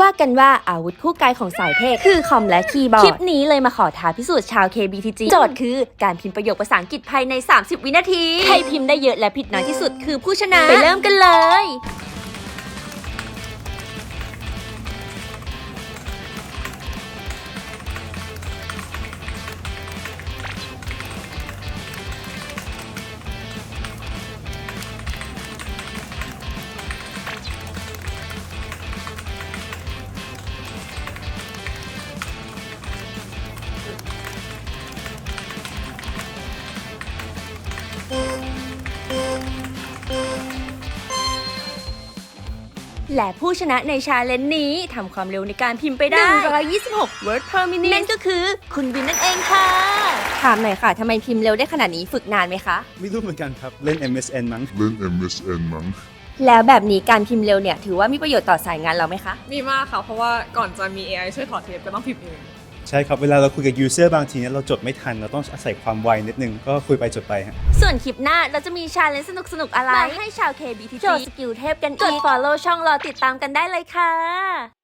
ว่ากันว่าอาวุธคู่กายของสายเทคคือคอมและคีย์บอร์ด คลิปนี้เลยมาขอท้าพิสูจน์ชาว KBTG โจทย์คือการพิมพ์ประโยคภาษาอังกฤษภายใน 30 วินาที ใครพิมพ์ได้เยอะและผิดน้อยที่สุดคือผู้ชนะ ไปเริ่มกันเลย และผู้ชนะในชาเลนจ์นี้ทำความเร็วในการพิมพ์ไปได้ 126 word per minute นั่นก็คือคุณวินนั่นเองค่ะ ถามหน่อยค่ะทำไมพิมพ์เร็วได้ขนาดนี้ฝึกนานไหมคะ ไม่รู้เหมือนกันครับ เล่น MSN มั้ง เล่น MSN มั้ง แล้วแบบนี้การพิมพ์เร็วเนี่ย ถือว่ามีประโยชน์ต่อสายงานเราไหมคะ มีมากค่ะ เพราะว่าก่อนจะมี AI ช่วยถอดเทปก็ต้องพิมพ์เอง ใช่ครับ เวลาเราคุยกับ user บางทีเนี่ยเราจดไม่ทัน เราต้องอาศัยความไวนิดนึง ก็คุยไปจดไปฮะ ส่วนคลิปหน้าเราจะมีชาเลนจ์สนุกๆอะไรมาให้ชาว KBTG โจทย์สกิลเทพกันอีก กด follow ช่องรอติดตามกันได้เลยค่ะ